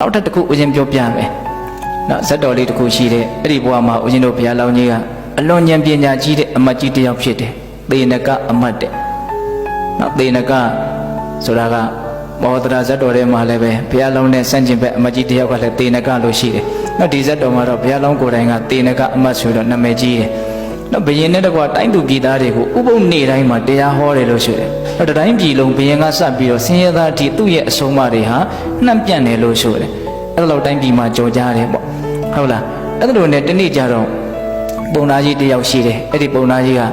နောက်ထပ်တစ်ခုဦးဇင်းပြောပြမယ်နော်ဇတ်တော်လေးတစ်ခုရှိတယ်အဲ့ဒီဘဝမှာဦးဇင်းတို့ဘုရားလောင်းကြီးကအလွန်ဉာဏ်ပညာကြီးတဲ့အမတ်ကြီးတစ်ယောက်ဖြစ်တယ်သေနကအမတ်တဲ့နော်သေနကဆိုတာကမောဒရာဇတ်တော်ထဲမှာလည်းပဲဘုရားလောင်းနဲ့ဆန့်ကျင်ဘက်အမတ်ကြီးတစ်ယောက်ကလည်းသေနကလို့ရှိတယ်နော်ဒီဇတ်တော်မှာတော့ဘုရားလောင်းကိုယ်တိုင်ကသေနကအမတ်ဆိုတော့နာမည်ကြီးတယ် နော်ဘယင်နဲ့တကွာတိုင်းသူပြည်သားတွေကိုဥပုံနေတိုင်းမှာတရားဟောတယ်လို့ဆိုတယ်။တော့တိုင်းပြည်လုံးဘယင်ကစပြီးတော့ဆင်းရဲသားအထိသူ့ရဲ့အဆုံးအမတွေဟာနှံ့ပြန့်တယ်လို့ဆိုတယ်။အဲ့လိုတိုင်းပြည်မှာကြော်ကြားတယ်ပေါ့။ဟုတ်လား။အဲ့လိုနဲ့တနေ့ကျတော့ပုံသားကြီးတယောက်ရှိတယ်။အဲ့ဒီပုံသားကြီးကဩ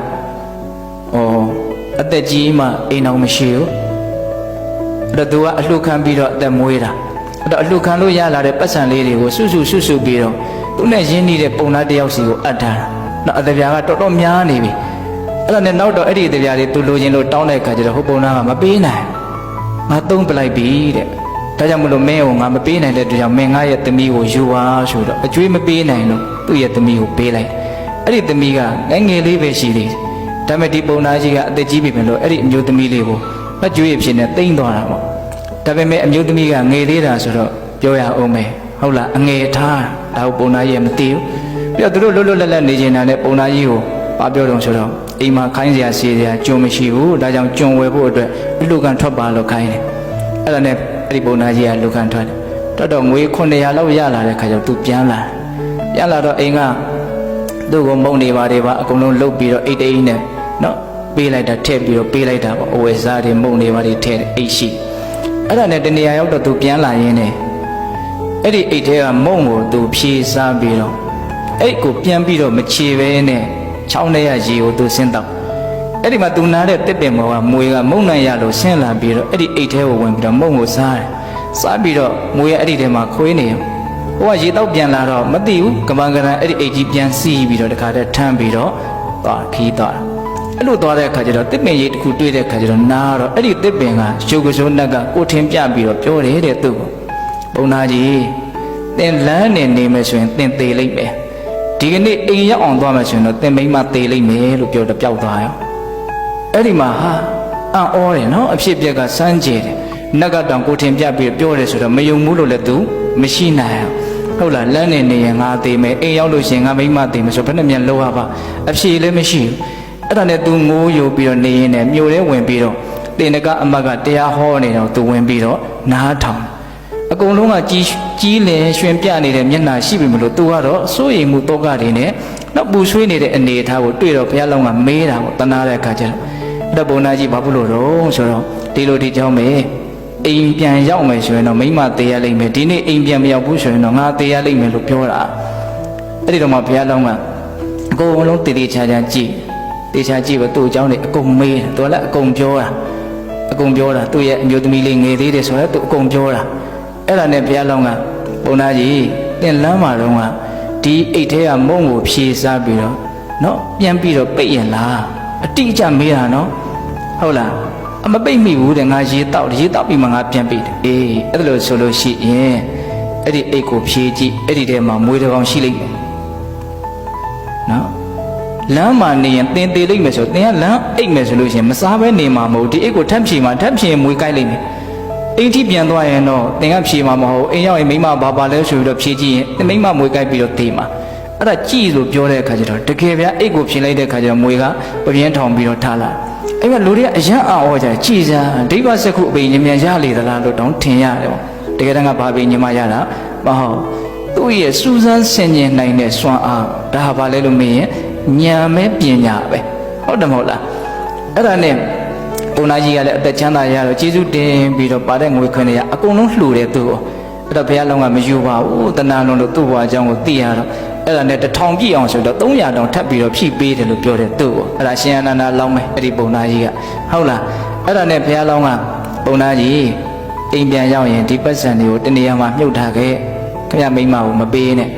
အသက်ကြီးမှအိမ်အောင်မရှိဘူး။အဲ့တော့သူကအလှခံပြီးတော့အသက်မွေးတာ။အဲ့တော့အလှခံလို့ရလာတဲ့ပတ်စံလေးတွေကိုစွစုစွစုပြီးတော့သူနဲ့ရင်းနှီးတဲ့ပုံသားတယောက်စီကိုအပ်ထားတာ။ နော်အသက်ပြားကတော်တော်များနေပြီ။အဲ့ဒါနဲ့နောက်တော့အဲ့ဒီအသက်ပြားလေးသူလိုချင်လို့တောင်းတဲ့အခါကျတော့ဟိုပုံသားကမပေးနိုင်။ငါသုံးပလိုက်ပြီတဲ့။ဒါကြောင့်မလို့မင်းကိုငါမပေးနိုင်တဲ့အတွက်ကြောင့်မင်းငါရဲ့သမီးကိုယူပါဆိုတော့အကျွေးမပေးနိုင်လို့သူ့ရဲ့သမီးကိုပေးလိုက်။အဲ့ဒီသမီးကငယ်ငယ်လေးပဲရှိသေးတယ်။ဒါပေမဲ့ဒီပုံသားကြီးကအသက်ကြီးပြီပဲလို့အဲ့ဒီအမျိုးသမီးလေးကိုအကျွေးအဖြစ်နဲ့တိမ့်သွားတာပေါ့။ဒါပေမဲ့အမျိုးသမီးကငယ်သေးတာဆိုတော့ပြောရအောင်မယ်။ဟုတ်လားအငယ်ထားဒါကိုပုံသားကြီးကမသိဘူး။ ပြီးတော့သူတို့လွတ်လွတ်လပ်လပ်နေနေတာနဲ့ပုံသားကြီးကိုဘာပြောတော့ဆိုတော့အိမ်မှာခိုင်းစရာစီစရာကြုံမရှိဘူး။ဒါကြောင့်ကြုံဝယ်ဖို့အတွက်လူကန်ထွက်ပါလို့ခိုင်းတယ်။အဲ့ဒါနဲ့အဲ့ဒီပုံသားကြီးကလူကန်ထွက်တယ်။တော်တော်ငွေ900လောက်ရလာတဲ့ခါကျတော့သူပြန်လာတယ်။ပြန်လာတော့အိမ်ကသူ့ကိုမုံနေပါတယ်ပါအကုန်လုံးလုတ်ပြီးတော့အိတ်တိန်နဲ့နော်ပေးလိုက်တာထည့်ပြီးတော့ပေးလိုက်တာပေါ့အဝယ်စားတွေမုံနေပါတယ်ထည့်တယ်အိတ်ရှိအဲ့ဒါနဲ့တနေရာရောက်တော့သူပြန်လာရင်းနဲ့အဲ့ဒီအိတ်ထဲကမုံကိုသူဖြေစားပြီးတော့ အဲ့ကိုပြန်ပြီးတော့မချေပဲနဲ့ချောင်းထဲကရေကိုသူဆင်းတော့အဲ့ဒီမှာသူနားတဲ့တစ်ပင်မောကမွေကမုံနိုင်ရလို့ဆင်းလာပြီးတော့အဲ့ဒီအိတ်ထဲကိုဝင်ပြီးတော့မုံကိုစားတယ်စားပြီးတော့မွေကအဲ့ဒီထဲမှာခွေးနေဟိုကရေတော့ပြန်လာတော့မသိဘူးကမန်ကရန်အဲ့ဒီအိတ်ကြီးပြန်စီးပြီးတော့တခါတည်းထမ်းပြီးတော့သွားခီးသွားတာအဲ့လိုသွားတဲ့အခါကျတော့တစ်ပင်ရိပ်တစ်ခုတွေ့တဲ့အခါကျတော့နားတော့အဲ့ဒီတစ်ပင်ကရှုပ်ကစိုးနက်ကကိုထင်ပြပြီးတော့ပြောတယ်တဲ့သူ့ကိုပုံနာကြီးသင်လမ်းနဲ့နေမယ်ဆိုရင်သင်သေးလိမ့်မယ် ဒီကနေ့အိမ်ရောက်အောင်သွားမယ်ဆိုရင်တော့သင်မိမသေးလိမ့်မယ်လို့ပြောတော့ပျောက်သွားရောအဲ့ဒီမှာဟာအံ့ဩတယ်နော်အဖြစ်အပျက်ကစမ်းကြယ်တယ်နက်ကတောင်ကိုထင်ပြပြီးပြောတယ်ဆိုတော့မယုံဘူးလို့လည်းသူမရှိနိုင်ဘူးဟုတ်လားလမ်းနေနေရင်ငါသေးမယ်အိမ်ရောက်လို့ရှိရင်ငါမိမသေးမယ်ဆိုဘယ်နဲ့မြန်လောက်ရပါအဖြေလည်းမရှိဘူးအဲ့ဒါနဲ့သူငိုးယိုပြီးတော့နေရင်းနဲ့မြို့ထဲဝင်ပြီးတော့တင်တကအမတ်ကတရားဟောနေတော့သူဝင်ပြီးတော့နားထောင်အ ကုန်လုံးကကြီးကြီးလင်ရွှင်ပြနေတဲ့မျက်နှာရှိပြီမလို့သူကတော့စိုးရိမ်မှုတောကတွေနဲ့နောက်ပူဆွေးနေတဲ့အနေအထားကိုတွေ့တော့ဘုရားလောင်းကမေးတာပေါ့တနာတဲ့အခါကျတော့အဲ့တော့ဘုံနာကြီးဘာဖြစ်လို့တော့ဆိုတော့ဒီလိုဒီကြောင်းပဲအိမ်ပြန်ရောက်မယ်ဆိုရင်တော့မိမသေးရလိမ့်မယ်ဒီနေ့အိမ်ပြန်မရောက်ဘူးဆိုရင်တော့ငါသေးရလိမ့်မယ်လို့ပြောတာအဲ့ဒီတော့မှဘုရားလောင်းကအကုန်လုံးတည်တည်ချာချာကြည့်တေချာကြည့်ပဲသူ့အကြောင်းတွေအကုန်မေးတယ်သူကလည်းအကုန်ပြောတာအကုန်ပြောတာသူ့ရဲ့အမျိုးသမီးလေးငယ်သေးတယ်ဆိုတော့သူအကုန်ပြောတာ အဲ့ဒါနဲ့ဘုရားလောင်းကပုံနာကြီးသင်လမ်းမှာတော့ကဒီအိတ်ထဲကမုံကိုဖြေစားပြီးတော့နော်ပြန်ပြီးတော့ပိတ်ရင်လားအတိအကျမေးတာနော်ဟုတ်လားအမပိတ်မိဘူးတဲ့ငါရေတောက်ရေတောက်ပြီးမှငါပြန်ပိတ်တယ်အေးအဲ့ဒါလို့ဆိုလို့ရှိရင်အဲ့ဒီအိတ်ကိုဖြေကြည့်အဲ့ဒီထဲမှာမွေးတစ်ကောင်ရှိလိမ့်မယ်နော်လမ်းမှာနေရင်တင်သေးလိမ့်မယ်ဆိုတင်ကလမ်းအိတ်မယ်ဆိုလို့ရှိရင်မစားဘဲနေမှာမဟုတ်ဒီအိတ်ကိုထပ်ဖြေမှာထပ်ဖြေရင်မွေးကိုက်လိမ့်မယ် အိမ်ထိပြန်သွားရင်တော့တင်ကဖြေမှာမဟုတ်အိမ်ရောက်ရင်မိမဘာပါလဲဆိုပြီးတော့ဖြေကြည့်ရင်တင်မိမမွေးကိုက်ပြီးတော့တေးမှာအဲ့ဒါကြည်လို့ပြောတဲ့အခါကျတော့တကယ်ဗျာအိတ်ကိုဖြေလိုက်တဲ့အခါကျတော့မွေးကပပြင်းထောင်ပြီးတော့ထားလာအဲ့မှာလူတွေကအယံအော်ကြကြည်စားဒိဗ္ဗစက္ခုအပိညမြန်ရလေသလားလို့တောင်းထင်ရတယ်ပေါ့တကယ်တမ်းကဘာပိညမရတာမဟုတ်သူ့ရဲ့စူးစမ်းဆင်ခြင်နိုင်တဲ့စွမ်းအားဒါဟာဘာလဲလို့မေးရင်ဉာဏ်ပဲပညာပဲဟုတ်တယ်မဟုတ်လားအဲ့ဒါနဲ့ ဘုန်းကြီးကလည်းအသက်ချမ်းသာရတော့ကျေးဇူးတင်ပြီးတော့ပါတဲ့ငွေခွင်တွေကအကုန်လုံးလှူတယ်သူ့ကိုအဲ့တော့ဘုရားလုံးကမယူပါဘူးတဏှာလုံးလို့သူ့ဘဝအကြောင်းကိုသိရတော့အဲ့ဒါနဲ့တထောင်ပြည့်အောင်ဆိုတော့300တောင်ထပ်ပြီးတော့ဖြည့်ပေးတယ်လို့ပြောတယ်သူ့ကိုအဲ့ဒါရှင်အနန္ဒလောင်းမယ်အဲ့ဒီဘုန်းကြီးကဟုတ်လားအဲ့ဒါနဲ့ဘုရားလောင်းကဘုန်းကြီးအိမ်ပြန်ရောက်ရင်ဒီပတ်စံတွေကိုတနေရာမှာမြုပ်ထားခဲ့ခင်ဗျမိမကိုမပေးနဲ့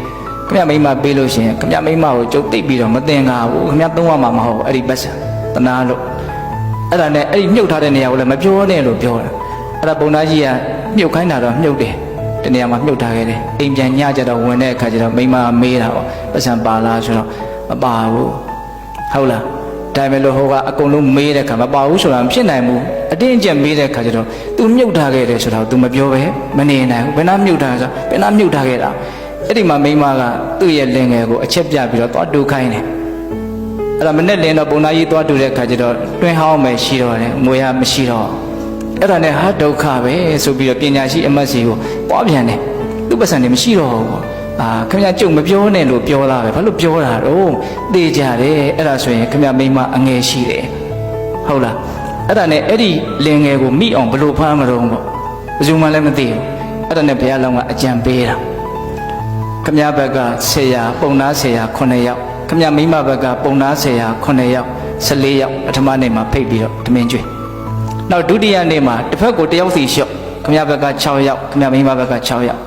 ခမရမိမပေးလို့ရှိရင်ခမရမိမကိုကြုတ်တိတ်ပြီးတော့မတင်ကားဘူးခမရသုံးရမှာမဟုတ်ဘူးအဲ့ဒီပတ်စံတနာလို့ အဲ့ဒါနဲ့အဲ့ဒီမြုပ်ထားတဲ့နေရာကိုလည်းမပြောနဲ့လို့ပြောတာအဲ့ဒါပုံသားကြီးကမြုပ်ခိုင်းတာတော့မြုပ်တယ်တနေရာမှာမြုပ်ထားခဲ့တယ်အိမ်ပြန်ညကြတော့ဝင်တဲ့အခါကျတော့မိမမေးတာပေါ့ပတ်စံပါလားဆိုတော့မပါဘူးဟုတ်လားဒါပေမဲ့လို့ဟိုကအကုန်လုံးမေးတဲ့ခါမပါဘူးဆိုတာမဖြစ်နိုင်ဘူးအတင်းအကျပ်မေးတဲ့ခါကျတော့ तू မြုပ်ထားခဲ့တယ်ဆိုတာကို तू မပြောပဲမနေနိုင်ဘူးဘယ်နှမြုပ်ထားဆိုဘယ်နှမြုပ်ထားခဲ့တာအဲ့ဒီမှာမိန်းမကသူ့ရဲ့လင်ငယ်ကိုအချက်ပြပြီးတော့သွားတူခိုင်းတယ် အဲ့ဒါမနဲ့လင်းတော့ပုံနာကြီးသွားတူတဲ့ခါကျတော့တွင်းဟောင်းမယ်ရှိတော့တယ်ငွေရမရှိတော့အဲ့ဒါနဲ့ဟာဒုက္ခပဲဆိုပြီးတော့ပညာရှိအမတ်စီကိုပွားပြန်တယ်သူ့ပတ်စံနေမရှိတော့ဘူးပေါ့အာခင်ဗျာကြုံမပြောနဲ့လို့ပြောတာပဲဘာလို့ပြောတာတော့သိကြတယ်အဲ့ဒါဆိုရင်ခင်ဗျာမိန်းမအငယ်ရှိတယ်ဟုတ်လားအဲ့ဒါနဲ့အဲ့ဒီလင်ငယ်ကိုမိအောင်ဘယ်လိုဖမ်းမလို့ပေါ့ဘယ်သူမှလည်းမသိဘူးအဲ့ဒါနဲ့ဘုရားလောင်းကအကြံပေးတာခမရဘက်ကဆရာပုံနာဆရာ9ယောက် ခမရမိမဘက်ကပုံနာဆရာ9ယောက်14ယောက်ပထမနေ့မှာဖိတ်ပြီးတော့တမင်ကျွေးနောက်ဒုတိယနေ့မှာတစ်ဖက်ကိုတစ်ယောက်စီလျှော့ခမရဘက်က6ယောက်ခမရမိမဘက်က6ယောက်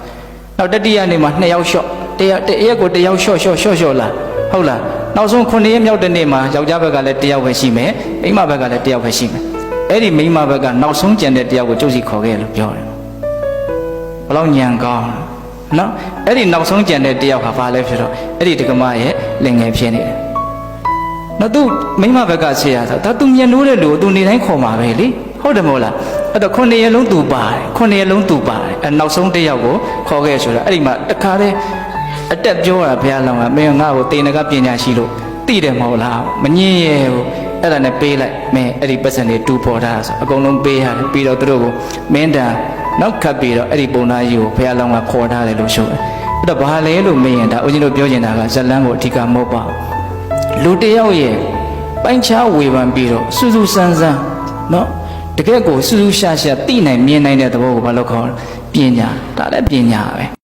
နောက်တတိယနေ့မှာ2ယောက်လျှော့တရက်တရက်ကိုတစ်ယောက်လျှော့လျှော့လျှော့လျှော့လာဟုတ်လားနောက်ဆုံး9ရက်မြောက်တဲ့နေ့မှာယောက်ျားဘက်ကလည်းတစ်ယောက်ပဲရှိမယ်မိန်းမဘက်ကလည်းတစ်ယောက်ပဲရှိမယ်အဲ့ဒီမိန်းမဘက်ကနောက်ဆုံးကြံတဲ့တစ်ယောက်ကိုကျုပ်စီခေါ်ခဲ့လို့ပြောတယ်ဘလောက်ညံကောင်းလဲ နော်အဲ့ဒီနောက်ဆုံးကြံတဲ့တယောက်ဟာဘာလဲဖြစ်တော့အဲ့ဒီဒကမရဲ့လင်ငယ်ဖြစ်နေတယ်နော်သူမိမဘက်ကဆရာဆိုဒါသူမျက်နှိုးတဲ့လူကိုသူနေတိုင်းခေါ်မှာပဲလေဟုတ်တယ်မဟုတ်လားအဲ့တော့ခုနှစ်ရက်လုံးသူပါတယ်ခုနှစ်ရက်လုံးသူပါတယ်အဲ့နောက်ဆုံးတယောက်ကိုခေါ်ခဲ့ဆိုတာအဲ့ဒီမှာတခါတည်းအတက်ပြောတာဘုရားလောင်းကမင်းငါ့ကိုတေနကပညာရှိလို့သိတယ်မဟုတ်လားမငင်းရဲဘူးအဲ့ဒါနဲ့ပေးလိုက်မင်းအဲ့ဒီပတ်စံတွေတူပေါ်တာဆိုအကုန်လုံးပေးရတယ်ပြီးတော့သူတို့ကိုမင်းတန် နောက်ခတ်ပြီးတော့အဲ့ဒီပုံသားကြီးကိုဘုရားလောင်းကခေါ်ထားတယ်လို့ဆိုတယ်အဲ့တော့ဘာလဲလို့မေးရင်ဒါဦးဇင်းတို့ပြောချင်တာကဇလန်းကိုအဓိကမဟုတ်ပါဘူးလူတစ်ယောက်ရဲ့ပိုင်းခြားဝေဖန်ပြီးတော့စူးစူးဆန်းဆန်းเนาะတကယ့်ကိုစူးစူးရှာရှာသိနိုင်မြင်နိုင်တဲ့သဘောကိုဘာလို့ခေါ်လဲပညာဒါလည်းပညာပဲ